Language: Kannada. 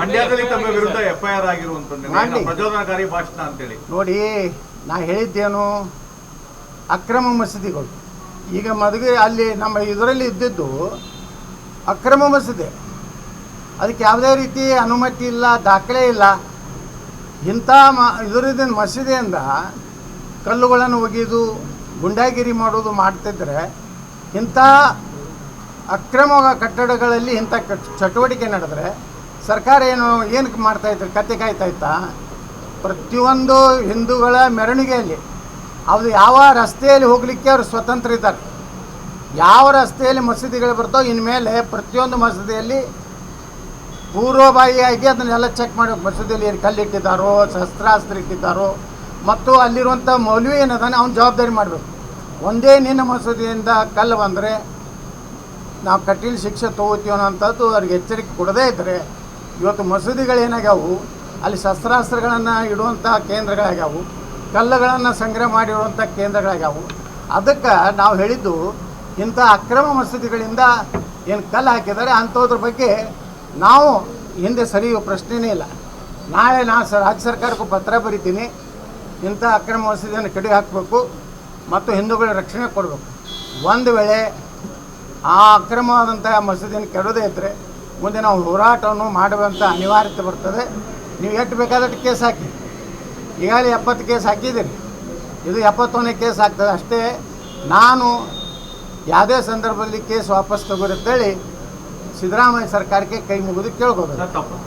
ಮಂಡ್ಯದಲ್ಲಿ ತಮ್ಮ ವಿರುದ್ಧ ಎಫ್ಐಆರ್ ಆಗಿರುವಂತದ್ದು. ಪ್ರಚೋದನಕಾರಿ ಭಾಷಣ ಅಂತೇಳಿ. ನೋಡಿ ನಾ ಹೇಳಿದ್ದೇನು ಅಕ್ರಮ ಮಸೀದಿಗಳು. ಈಗ ಮದುವೆ ಅಲ್ಲಿ ನಮ್ಮ ಇದರಲ್ಲಿ ಇದ್ದಿದ್ದು ಅಕ್ರಮ ಮಸೀದಿ. ಅದಕ್ಕೆ ಯಾವುದೇ ರೀತಿ ಅನುಮತಿ ಇಲ್ಲ ದಾಖಲೆ ಇಲ್ಲ. ಇಂಥ ಮ ಇದರಿಂದ ಮಸೀದಿಯಿಂದ ಕಲ್ಲುಗಳನ್ನು ಒಗೆದು ಗುಂಡಾಗಿರಿ ಮಾಡೋದು ಮಾಡ್ತಿದ್ರೆ ಇಂಥ ಅಕ್ರಮ ಕಟ್ಟಡಗಳಲ್ಲಿ ಇಂಥ ಚಟುವಟಿಕೆ ನಡೆದ್ರೆ ಸರ್ಕಾರ ಏನು ಏನಕ್ಕೆ ಮಾಡ್ತಾಯಿದ್ರು ಕತೆ ಕಾಯ್ತಾ ಇತ್ತಾ? ಪ್ರತಿಯೊಂದು ಹಿಂದೂಗಳ ಮೆರವಣಿಗೆಯಲ್ಲಿ. ಅದು ಯಾವ ರಸ್ತೆಯಲ್ಲಿ ಹೋಗಲಿಕ್ಕೆ ಅವರು ಸ್ವತಂತ್ರ ಇದ್ದಾರೆ. ಯಾವ ರಸ್ತೆಯಲ್ಲಿ ಮಸೀದಿಗಳು ಬರ್ತಾವೆ ಇನ್ಮೇಲೆ ಪ್ರತಿಯೊಂದು ಮಸೀದಿಯಲ್ಲಿ ಪೂರ್ವಭಾವಿಯಾಗಿ ಅದನ್ನೆಲ್ಲ ಚೆಕ್ ಮಾಡಿ ಮಸೀದಿಯಲ್ಲಿ ಏನು ಕಲ್ಲಿಟ್ಟಿದ್ದಾರೋ, ಶಸ್ತ್ರಾಸ್ತ್ರ ಇಟ್ಟಿದ್ದಾರೋ, ಮತ್ತು ಅಲ್ಲಿರುವಂಥ ಮೌಲ್ಯ ಏನದಾನೆ, ಅವ್ನು ಜವಾಬ್ದಾರಿ ಮಾಡಬೇಕು. ಒಂದೇ ನಿನ್ನ ಮಸೂದಿಯಿಂದ ಕಲ್ಲು ಬಂದರೆ, ನಾವು ಕಠಿಣ ಶಿಕ್ಷೆ ತೊಗೋತೀವೋ ಅಂಥದ್ದು ಅವ್ರಿಗೆ ಎಚ್ಚರಿಕೆ ಕೊಡದೇ ಇದ್ದರೆ ಇವತ್ತು ಮಸೂದಿಗಳೇನಾಗ್ಯಾವು? ಅಲ್ಲಿ ಶಸ್ತ್ರಾಸ್ತ್ರಗಳನ್ನು ಇಡುವಂಥ ಕೇಂದ್ರಗಳಾಗ್ಯಾವು. ಕಲ್ಲುಗಳನ್ನು ಸಂಗ್ರಹ ಮಾಡಿರುವಂಥ ಕೇಂದ್ರಗಳಾಗ್ಯಾವು. ಅದಕ್ಕೆ ನಾವು ಹೇಳಿದ್ದು, ಇಂಥ ಅಕ್ರಮ ಮಸೀದಿಗಳಿಂದ ಏನು ಕಲ್ಲು ಹಾಕಿದ್ದಾರೆ ಅಂಥದ್ರ ಬಗ್ಗೆ ನಾವು ಹಿಂದೆ ಸರಿಯುವ ಪ್ರಶ್ನೆನೇ ಇಲ್ಲ. ನಾಳೆ ನಾನು ಸ ರಾಜ್ಯ ಸರ್ಕಾರಕ್ಕೂ ಪತ್ರ ಬರಿತೀನಿ. ಇಂಥ ಅಕ್ರಮ ಮಸೀದಿಯನ್ನು ಕಡಿ ಹಾಕಬೇಕು ಮತ್ತು ಹಿಂದೂಗಳ ರಕ್ಷಣೆ ಕೊಡಬೇಕು. ಒಂದು ವೇಳೆ ಆ ಅಕ್ರಮವಾದಂಥ ಮಸೀದಿಯನ್ನು ಕೆಡೋದೇ ಇದ್ದರೆ ಮುಂದೆ ನಾವು ಹೋರಾಟವನ್ನು ಮಾಡುವಂಥ ಅನಿವಾರ್ಯತೆ ಬರ್ತದೆ. ನೀವು ಎಷ್ಟು ಬೇಕಾದಷ್ಟು ಕೇಸ್ ಹಾಕಿ. ಈಗಾಗಲೇ ಎಪ್ಪತ್ತು ಕೇಸ್ ಹಾಕಿದ್ದೀರಿ. ಇದು ಎಪ್ಪತ್ತೊಂದನೇ ಕೇಸ್ ಆಗ್ತದೆ. ಅಷ್ಟೇ ನಾನು ಯಾವುದೇ ಸಂದರ್ಭದಲ್ಲಿ ಕೇಸ್ ವಾಪಸ್ ತಗೋರಿ ಅಂತೇಳಿ ಸಿದ್ದರಾಮಯ್ಯ ಸರ್ಕಾರಕ್ಕೆ ಕೈ ಮುಗಿದು ಕೇಳ್ಕೋಬೇಕು.